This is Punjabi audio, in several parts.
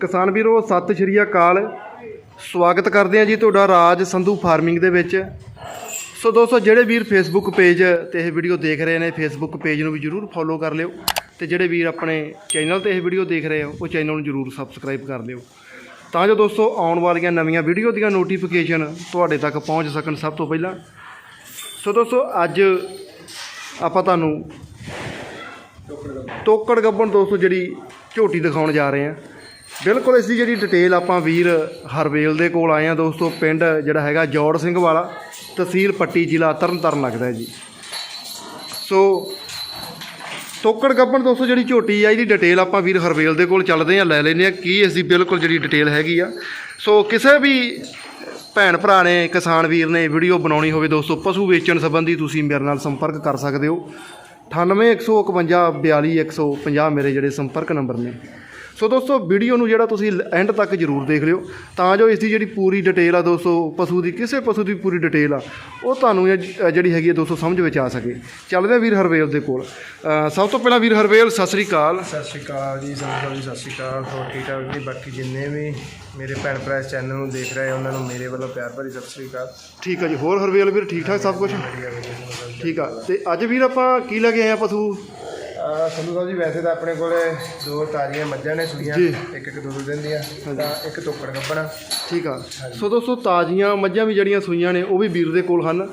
ਕਿਸਾਨ ਵੀਰੋ, ਸਤਿ ਸ਼੍ਰੀ ਅਕਾਲ। ਸਵਾਗਤ ਕਰਦੇ ਹਾਂ ਜੀ ਤੁਹਾਡਾ ਰਾਜ ਸੰਧੂ ਫਾਰਮਿੰਗ ਦੇ ਵਿੱਚ। ਸੋ ਦੋਸਤੋ, ਜਿਹੜੇ ਵੀਰ ਫੇਸਬੁੱਕ ਪੇਜ ਤੇ ਇਹ ਵੀਡੀਓ ਦੇਖ ਰਹੇ ਨੇ ਫੇਸਬੁੱਕ ਪੇਜ ਨੂੰ ਵੀ ਜਰੂਰ ਫੋਲੋ ਕਰ ਲਿਓ ਤੇ ਜਿਹੜੇ ਵੀਰ ਆਪਣੇ ਚੈਨਲ ਤੇ ਇਹ ਵੀਡੀਓ ਦੇਖ ਰਹੇ ਹੋ, ਉਹ ਚੈਨਲ ਨੂੰ ਜਰੂਰ ਸਬਸਕ੍ਰਾਈਬ ਕਰ ਲਿਓ। ਤਾਂ ਜੋ ਦੋਸਤੋ, ਆਉਣ ਵਾਲੀਆਂ ਨਵੀਆਂ ਵੀਡੀਓ ਦੀਆਂ ਨੋਟੀਫਿਕੇਸ਼ਨ ਤੁਹਾਡੇ ਤੱਕ ਪਹੁੰਚ ਸਕਣ ਸਭ ਤੋਂ ਪਹਿਲਾਂ। ਸੋ ਦੋਸਤੋ, ਅੱਜ ਆਪਾਂ ਤੁਹਾਨੂੰ ਤੋਕੜ ਗੱਬਣ ਦੋਸਤੋ, ਜਿਹੜੀ ਝੋਟੀ ਦਿਖਾਉਣ ਜਾ ਰਹੇ ਹਾਂ। ਬਿਲਕੁਲ ਇਸ ਦੀ ਜਿਹੜੀ ਡਿਟੇਲ ਆਪਾਂ ਵੀਰ ਹਰਵੇਲ ਦੇ ਕੋਲ ਆਏ ਆ ਦੋਸਤੋ, ਪਿੰਡ ਜਿਹੜਾ ਹੈਗਾ ਜੋੜ ਸਿੰਘ ਵਾਲਾ, ਤਹਿਸੀਲ ਪੱਟੀ ਜ਼ਿਲ੍ਹਾ ਤਰਨਤਾਰਨ ਲੱਗਦਾ ਜੀ। ਸੋ ਤੋਕੜ ਗੱਬਣ ਦੋਸਤੋ, ਜਿਹੜੀ ਝੋਟੀ ਆ, ਇਹਦੀ ਡਿਟੇਲ ਆਪਾਂ ਵੀਰ ਹਰਵੇਲ ਦੇ ਕੋਲ ਚੱਲਦੇ ਆ ਲੈ ਲੈਂਦੇ ਆ ਕੀ ਇਸ ਦੀ ਬਿਲਕੁਲ ਜਿਹੜੀ ਡਿਟੇਲ ਹੈਗੀ ਆ। ਸੋ ਕਿਸੇ ਵੀ ਭੈਣ ਭਰਾ ਨੇ, ਕਿਸਾਨ ਵੀਰ ਨੇ ਵੀਡੀਓ ਬਣਾਉਣੀ ਹੋਵੇ ਦੋਸਤੋ, ਪਸ਼ੂ ਵੇਚਣ ਸੰਬੰਧੀ ਤੁਸੀਂ ਮੇਰੇ ਨਾਲ ਸੰਪਰਕ ਕਰ ਸਕਦੇ ਹੋ। 9815 42150 ਮੇਰੇ ਜਿਹੜੇ ਸੰਪਰਕ ਨੰਬਰ ਨੇ। ਸੋ ਦੋਸਤੋ ਵੀਡੀਓ ਨੂੰ ਜਿਹੜਾ ਤੁਸੀਂ ਐਂਡ ਤੱਕ ਜਰੂਰ ਦੇਖ ਲਿਓ। ਤਾਂ ਜੋ ਇਸ ਦੀ ਜਿਹੜੀ ਪੂਰੀ ਡਿਟੇਲ ਆ ਦੋਸਤੋ ਪਸ਼ੂ ਦੀ ਕਿਸੇ ਪਸ਼ੂ ਦੀ ਪੂਰੀ ਡਿਟੇਲ ਆ ਉਹ ਤੁਹਾਨੂੰ ਜਿਹੜੀ ਹੈਗੀ ਹੈ ਦੋਸਤੋ ਸਮਝ ਵਿੱਚ ਆ ਸਕੇ। ਚੱਲਦੇ ਹਾਂ ਵੀਰ ਹਰਵੇਲ ਦੇ ਕੋਲ। ਸਭ ਤੋਂ ਪਹਿਲਾਂ ਵੀਰ ਹਰਵੇਲ ਸਤਿ ਸ੍ਰੀ ਅਕਾਲ। ਸਤਿ ਸ਼੍ਰੀ ਅਕਾਲ ਜੀ ਸੰਤ ਜੀ ਸਤਿ ਸ਼੍ਰੀ ਅਕਾਲ। ਹੋਰ ਠੀਕ ਠਾਕ ਜੀ? ਬਾਕੀ ਜਿੰਨੇ ਵੀ ਮੇਰੇ ਭੈਣ ਭਰਾ ਇਸ ਚੈਨਲ ਨੂੰ ਦੇਖ ਰਹੇ ਉਹਨਾਂ ਨੂੰ ਮੇਰੇ ਵੱਲੋਂ ਪਿਆਰ ਭਰੀ ਸਤਿ ਸ਼੍ਰੀ ਅਕਾਲ। ਠੀਕ ਆ ਜੀ। ਹੋਰ ਹਰਵੇਲ ਵੀਰ ਠੀਕ ਠਾਕ ਸਭ ਕੁਝ। ਠੀਕ ਆ। ਤੇ ਅੱਜ ਵੀਰ ਆਪਾਂ ਕੀ ਲੈ ਕੇ ਆਏ ਆ ਪਸ਼ੂ? ਅਹ ਸੰਧੂ ਸਾਹਿਬ ਜੀ ਵੈਸੇ ਤਾਂ ਆਪਣੇ ਕੋਲੇ ਦੋ ਤਾਜ਼ੀਆਂ ਮੱਝਾਂ ਨੇ ਸੂਈਆਂ ਜੀ। ਇੱਕ ਇੱਕ ਦੋ ਦੋ ਦਿਨ ਦੀਆਂ ਤਾਂ ਇੱਕ ਟੋਕੜ ਗੱਬਣਾ। ਠੀਕ ਆ। ਸੋ ਦੋਸਤੋ ਤਾਜ਼ੀਆਂ ਮੱਝਾਂ ਵੀ ਜਿਹੜੀਆਂ ਸੂਈਆਂ ਨੇ ਉਹ ਵੀ ਵੀਰ ਦੇ ਕੋਲ ਹਨ।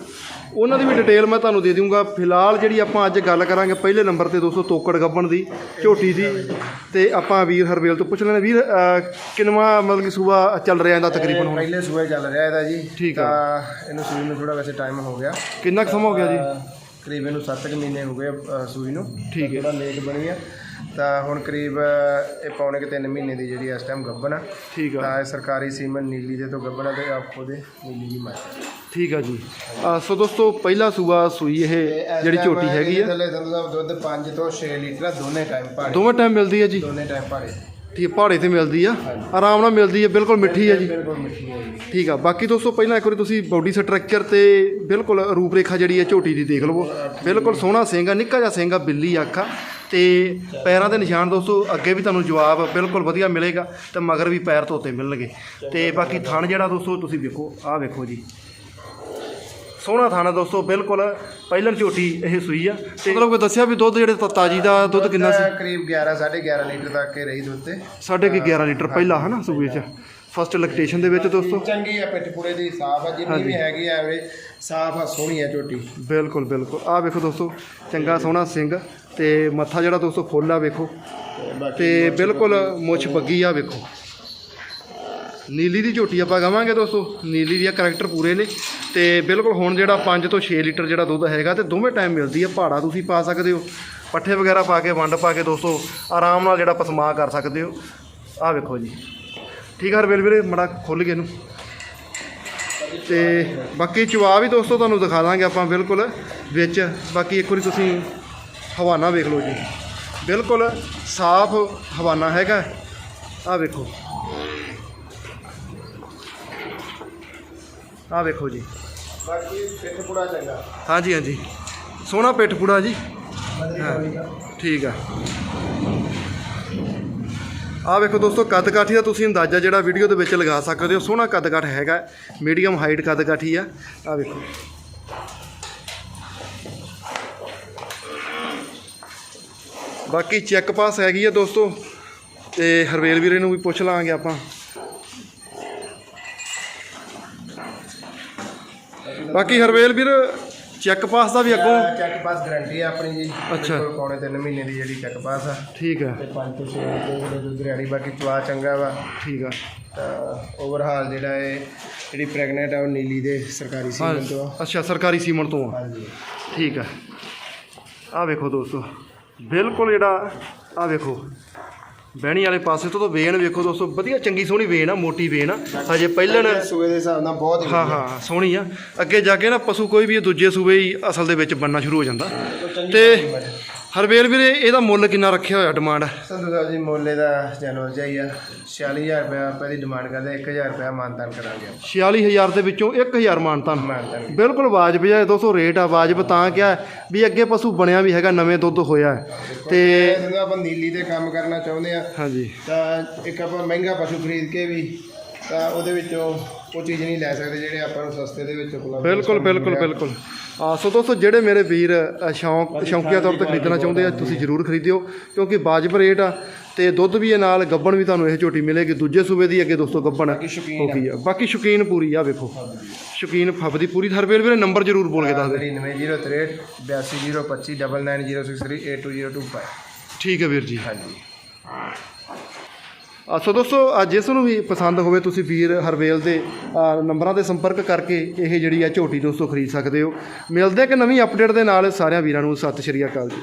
ਉਹਨਾਂ ਦੀ ਵੀ ਡਿਟੇਲ ਮੈਂ ਤੁਹਾਨੂੰ ਦੇ ਦੂੰਗਾ ਫਿਲਹਾਲ ਜਿਹੜੀ ਆਪਾਂ ਅੱਜ ਗੱਲ ਕਰਾਂਗੇ ਪਹਿਲੇ ਨੰਬਰ ਤੇ ਦੋਸਤੋ ਤੋਕੜ ਗੱਬਣ ਦੀ ਝੋਟੀ ਦੀ। ਤੇ ਆਪਾਂ ਵੀਰ ਹਰਵੇਲ ਤੋਂ ਪੁੱਛ ਲੈਣਾ ਵੀਰ ਅਹ, ਕਿੰਨਵਾਂ ਮਤਲਬ ਕਿ ਸੂਬਾ ਚੱਲ ਰਿਹਾ ਇਹਦਾ ਤਕਰੀਬਨ ਹੁਣ? ਪਹਿਲੇ ਸੂਏ ਚੱਲ ਰਿਹਾ ਇਹਦਾ ਜੀ। ਠੀਕ ਆ। ਤਾਂ ਇਹਨੂੰ ਸੂਈ ਨੂੰ ਥੋੜਾ ਵੈਸੇ ਟਾਈਮ ਹੋ ਗਿਆ। ਕਿੰਨਾ ਕੁ ਸਮਾਂ ਹੋ ਗਿਆ ਜੀ? ਅਹ ਕਰੀਬ ਇਹਨੂੰ 7 ਕੁ ਮਹੀਨੇ ਹੋ ਗਏ ਸੂਈ ਨੂੰ। ਠੀਕ ਹੈ। ਥੋੜਾ ਲੇਟ ਬਣੀ ਆ। ਤਾਂ ਹੁਣ ਕਰੀਬ ਇਹ ਪੌਣੇ ਕਿ 3 ਮਹੀਨੇ ਦੀ ਜਿਹੜੀ ਇਸ ਟਾਈਮ ਗੱਭਣ ਆ। ਠੀਕ ਆ। ਤਾਂ ਇਹ ਸਰਕਾਰੀ ਸੀਮਨ ਨੀਲੀ ਦੇ ਤੋਂ ਗੱਭਣ ਆ ਤੇ ਆਪਕੋ ਦੇ ਨੀਲੀ ਦੀ ਮਾਈ ਠੀਕ ਆ ਜੀ। ਸੋ ਦੋਸਤੋ ਪਹਿਲਾ ਸੂਬਾ ਸੂਈ ਇਹ ਜਿਹੜੀ ਝੋਟੀ ਹੈਗੀ ਆ। ਥੱਲੇ ਦੁੱਧ 5 ਤੋਂ 6 ਲੀਟਰ ਆ, ਦੋਨੇ ਟਾਈਮ ਭਾੜੇ ਦੋਵੇਂ ਟਾਈਮ ਮਿਲਦੀ ਹੈ ਜੀ। ਦੋਨੇ ਟਾਈਮ ਭਾੜੇ ਠੀਕ ਹੈ, ਪਹਾੜੇ ਤੇ ਮਿਲਦੀ ਆ। ਆਰਾਮ ਨਾਲ ਮਿਲਦੀ ਹੈ ਬਿਲਕੁਲ ਮਿੱਠੀ ਹੈ ਜੀ। ਬਿਲਕੁਲ ਮਿੱਠੀ ਹੈ ਜੀ। ਠੀਕ ਆ ਬਾਕੀ ਦੋਸਤੋ ਪਹਿਲਾਂ ਇੱਕ ਵਾਰੀ ਤੁਸੀਂ ਬਾਡੀ ਸਟਰਕਚਰ ਤੇ ਬਿਲਕੁਲ ਰੂਪ ਰੇਖਾ ਜਿਹੜੀ ਹੈ ਝੋਟੀ ਦੀ ਦੇਖ ਲਵੋ। ਬਿਲਕੁਲ ਸੋਹਣਾ ਸਿੰਘ ਆ ਨਿੱਕਾ ਜਿਹਾ ਸਿੰਘ ਆ ਬਿੱਲੀ ਅੱਖ। ਆ ਤੇ ਪੈਰਾਂ ਦੇ ਨਿਸ਼ਾਨ ਦੋਸਤੋ ਅੱਗੇ ਵੀ ਤੁਹਾਨੂੰ ਜਵਾਬ ਬਿਲਕੁਲ ਵਧੀਆ ਮਿਲੇਗਾ ਤੇ ਮਗਰ ਵੀ ਪੈਰ ਧੋਤੇ ਮਿਲਣਗੇ। ਤੇ ਬਾਕੀ ਥਣ ਜਿਹੜਾ ਦੋਸਤੋ ਤੁਸੀਂ ਵੇਖੋ ਆਹ ਵੇਖੋ ਜੀ। ਸੋਹਣਾ ਥਾਣਾ ਦੋਸਤੋ ਬਿਲਕੁਲ ਪਹਿਲਣ ਝੋਟੀ ਇਹ ਸੂਈ ਆ ਤੇ ਮਤਲਬ ਕੋਈ ਦੱਸਿਆ ਵੀ ਦੁੱਧ ਜਿਹੜੇ ਤਾ- ਤਾਜੀ ਦਾ ਦੁੱਧ ਕਿੰਨਾ ਸੀ? ਕਰੀਬ 11 11.5 ਲੀਟਰ ਤੱਕ ਇਹ ਰਹੀ ਦੁੱਧ ਤੇ। ਸਾਢੇ ਕੁ 11 ਲੀਟਰ ਪਹਿਲਾ ਹਨਾ ਸੂਏ ਚ। ਫਸਟ ਲੈਕਟੇਸ਼ਨ ਦੇ ਵਿੱਚ ਦੋਸਤੋ। ਚੰਗੀ ਆ ਪਿੱਠ ਪੂਰੇ ਦੀ ਸਾਫ਼ ਆ ਜਿੰਨੀ ਵੀ ਹੈਗੀ ਆ ਐਵਰੇਜ ਸਾਫ਼ ਆ ਸੋਹਣੀ ਆ ਝੋਟੀ। ਬਿਲਕੁਲ ਬਿਲਕੁਲ। ਆਹ ਵੇਖੋ ਦੋਸਤੋ ਚੰਗਾ ਸੋਹਣਾ ਸਿੰਘ ਤੇ ਮੱਥਾ ਜਿਹੜਾ ਦੋਸਤੋ ਫੁੱਲ ਆ ਵੇਖੋ। ਤੇ ਬਿਲਕੁਲ ਮੁੱਛ ਬੱਗੀ ਆ ਵੇਖੋ। ਨੀਲੀ ਦੀ ਝੋਟੀ ਆਪਾਂ ਕਵਾਂਗੇ ਦੋਸਤੋ। ਨੀਲੀ ਦੀ ਕਰੈਕਟਰ ਪੂਰੇ ਨੇ। ਤੇ ਬਿਲਕੁਲ ਹੁਣ ਜਿਹੜਾ 5 ਤੋਂ 6 ਲੀਟਰ ਜਿਹੜਾ ਦੁੱਧ ਹੈਗਾ ਤੇ ਦੋਵੇਂ ਟਾਈਮ ਮਿਲਦੀ ਹੈ ਪਹਾੜਾ ਤੁਸੀਂ ਪਾ ਸਕਦੇ ਹੋ, ਪੱਠੇ ਵਗੈਰਾ ਪਾ ਕੇ, ਵੰਡ ਪਾ ਕੇ ਦੋਸਤੋ ਆਰਾਮ ਨਾਲ ਜਿਹੜਾ ਪਸਮਾ ਕਰ ਸਕਦੇ ਹੋ। ਆਹ ਵੇਖੋ ਜੀ। ਠੀਕ ਆ ਹਰਵੇਲ ਵੀਰੇ, ਮੜਾ ਖੁੱਲ ਗਏ ਇਹਨੂੰ। ਤੇ ਬਾਕੀ ਚਵਾ ਵੀ ਦੋਸਤੋ ਤੁਹਾਨੂੰ ਦਿਖਾ ਦਾਂਗੇ ਆਪਾਂ ਬਿਲਕੁਲ ਵਿੱਚ। ਬਾਕੀ ਇੱਕ ਵਾਰੀ ਤੁਸੀਂ ਹਵਾਨਾ ਵੇਖ ਲਓ ਜੀ। ਬਿਲਕੁਲ ਸਾਫ਼ ਹਵਾਨਾ ਹੈਗਾ। ਆਹ ਵੇਖੋ। ਆਹ ਵੇਖੋ ਜੀ। ਬਾਕੀ ਪਿੱਠ ਪੂਰਾ ਚੰਗਾ। ਹਾਂਜੀ ਹਾਂਜੀ। ਸੋਹਣਾ ਪਿੱਠ ਪੂੜਾ ਜੀ। ਹਾਂ। ਠੀਕ ਆ। ਆਹ ਵੇਖੋ ਦੋਸਤੋ ਕੱਦ ਕਾਠੀ ਦਾ ਤੁਸੀਂ ਅੰਦਾਜ਼ਾ ਜਿਹੜਾ ਵੀਡੀਓ ਦੇ ਵਿੱਚ ਲਗਾ ਸਕਦੇ ਹੋ। ਸੋਹਣਾ ਕੱਦ ਕਾਠ ਹੈਗਾ। ਮੀਡੀਅਮ ਹਾਈਟ ਕੱਦ ਕਾਠੀ ਆ। ਆਹ ਵੇਖੋ। ਬਾਕੀ ਚੈੱਕ ਪਾਸ ਹੈਗੀ ਆ ਦੋਸਤੋ। ਤੇ ਹਰਵੇਲ ਵੀਰੇ ਨੂੰ ਵੀ ਪੁੱਛ ਲਾਂਗੇ ਆਪਾਂ। ਬਾਕੀ ਹਰਵੇਲ ਵੀਰ ਚੈੱਕ ਪਾਸ ਦਾ ਵੀ ਅੱਗੋਂ? ਚੈੱਕ ਪਾਸ ਗਾਰੰਟੀ ਆ ਆਪਣੀ ਜੀ। ਅੱਛਾ। ਪੌਣੇ 3 ਮਹੀਨੇ ਦੀ ਜਿਹੜੀ ਚੈੱਕ ਪਾਸ ਆ। ਠੀਕ ਆ। ਤੇ 5 ਤੋਂ 6 ਲੀਟਰ ਦੇ ਦੁੱਧ ਰਿਆੜੀ ਬਾਕੀ ਚਵਾ ਚੰਗਾ ਵਾ। ਠੀਕ ਆ। ਤਾਂ ਓਵਰਹਾਲ ਜਿਹੜਾ ਇਹ ਜਿਹੜੀ ਪ੍ਰੈਗਨੈਂਟ ਆ ਉਹ ਨੀਲੀ ਦੇ ਸਰਕਾਰੀ ਸੀਮਨ ਤੋਂ ਆ। ਅੱਛਾ ਸਰਕਾਰੀ ਸੀਮਨ ਤੋਂ ਆ। ਹਾਂਜੀ। ਠੀਕ ਆ। ਆ ਵੇਖੋ ਦੋਸਤੋ ਬਿਲਕੁਲ ਜਿਹੜਾ ਆ ਵੇਖੋ। ਬਹਿਣੀ ਵਾਲੇ ਪਾਸੇ ਤੋਂ ਤਾਂ ਵੇਨ ਵੇਖੋ ਦੋਸਤੋ ਵਧੀਆ ਚੰਗੀ ਸੋਹਣੀ ਵੇਨ ਆ ਮੋਟੀ ਵੇਨ ਆ। ਹਜੇ ਪਹਿਲਣ ਸੂਏ ਦੇ ਹਿਸਾਬ ਨਾਲ ਬਹੁਤ ਹੀ ਹਾਂ ਸੋਹਣੀ ਆ। ਅੱਗੇ ਜਾ ਕੇ ਨਾ ਪਸ਼ੂ ਕੋਈ ਵੀ ਦੂਜੇ ਸੂਬੇ ਹੀ ਅਸਲ ਦੇ ਵਿੱਚ ਬਣਨਾ ਸ਼ੁਰੂ ਹੋ ਜਾਂਦਾ। ਤੇ ਹਰਵੇਲ ਵੀਰੇ ਇਹਦਾ ਮੁੱਲ ਕਿੰਨਾ ਰੱਖਿਆ ਹੋਇਆ ਡਿਮਾਂਡ ਸੰਧੂ ਸਾਹਿਬ ਜੀ ਮੋਲੇ ਦਾ ਜਨਵਰ ਜਾਈ ਆ। 46000 ਰੁਪਏ ਆਪਾਂ ਦੀ ਡਿਮਾਂਡ ਕਰਦੇ 1000 ਰੁਪਏ ਮਾਨਤਾਨ ਕਰਾਂਗੇ 46000 ਦੇ ਵਿੱਚੋਂ 1000 ਮਾਨਤਾਨ। ਮਾਨਤਾਨ। ਬਿਲਕੁਲ ਵਾਜਬ ਹੈ ਦੋਸਤੋ ਰੇਟ ਆ ਵਾਜਬ ਤਾਂ ਕਿਹਾ ਵੀ ਅੱਗੇ ਪਸ਼ੂ ਬਣਿਆ ਵੀ ਹੈਗਾ ਨਵੇਂ ਦੁੱਧ ਹੋਇਆ ਤੇ ਆਪਾਂ ਨੀਲੀ ਤੇ ਕੰਮ ਕਰਨਾ ਚਾਹੁੰਦੇ ਆ ਹਾਂਜੀ। ਤਾਂ ਇੱਕ ਆਪਾਂ ਮਹਿੰਗਾ ਪਸ਼ੂ ਖਰੀਦ ਕੇ ਵੀ ਤਾਂ ਉਹਦੇ ਵਿੱਚੋਂ ਉਹ ਚੀਜ਼ ਨਹੀਂ ਲੈ ਸਕਦੇ ਜਿਹੜੇ ਆਪਾਂ ਨੂੰ ਸਸਤੇ ਦੇ ਵਿੱਚ ਉਪਲਬਧ ਬਿਲਕੁਲ ਬਿਲਕੁਲ ਬਿਲਕੁਲ। ਆ ਸੋ ਦੋਸਤੋ ਜਿਹੜੇ ਮੇਰੇ ਵੀਰ ਅ, ਸ਼ੌਂਕ ਸ਼ੌਂਕੀਆ ਤੌਰ ਤੇ ਖਰੀਦਣਾ ਚਾਹੁੰਦੇ ਆ ਤੁਸੀਂ ਜ਼ਰੂਰ ਖਰੀਦਿਓ ਕਿਉਂਕਿ ਵਾਜਬ ਰੇਟ ਆ ਤੇ ਦੁੱਧ ਵੀ ਇਹ ਨਾਲ ਗੱਬਣ ਵੀ ਤੁਹਾਨੂੰ ਇਹ ਝੋਟੀ ਮਿਲੇਗੀ। ਦੂਜੇ ਸੂਬੇ ਦੀ ਅੱਗੇ ਦੋਸਤੋ ਗੱਬਣ ਸ਼ੌਕੀਨ ਹੋ ਗਈ ਆ। ਬਾਕੀ ਸ਼ੌਕੀਨ ਪੂਰੀ ਆ ਵੇਖੋ। ਸ਼ੌਕੀਨ ਫੱਬਦੀ ਪੂਰੀ। ਹਰਵੇਲ ਵੀਰੇ ਨੰਬਰ ਜ਼ਰੂਰ ਬੋਲ ਕੇ ਦੱਸ ਦੇ। 99063 82025 9906382025 ਠੀਕ ਹੈ ਵੀਰ ਜੀ। ਹਾਂਜੀ। ਸੋ ਦੋਸਤੋ ਜਿਸ ਨੂੰ ਵੀ ਪਸੰਦ ਹੋਵੇ, ਤੁਸੀਂ ਵੀਰ ਹਰਵੇਲ ਦੇ ਨੰਬਰਾਂ ਤੇ ਸੰਪਰਕ ਕਰਕੇ ਇਹ ਜਿਹੜੀ ਆ ਝੋਟੀ ਦੋਸਤੋ ਖਰੀਦ ਸਕਦੇ ਹੋ। ਮਿਲਦੇ ਕਿ ਨਵੀਂ ਅਪਡੇਟ ਦੇ ਨਾਲ ਸਾਰਿਆਂ ਵੀਰਾਂ ਨੂੰ। ਸਤਿ ਸ਼੍ਰੀ ਅਕਾਲ ਜੀ।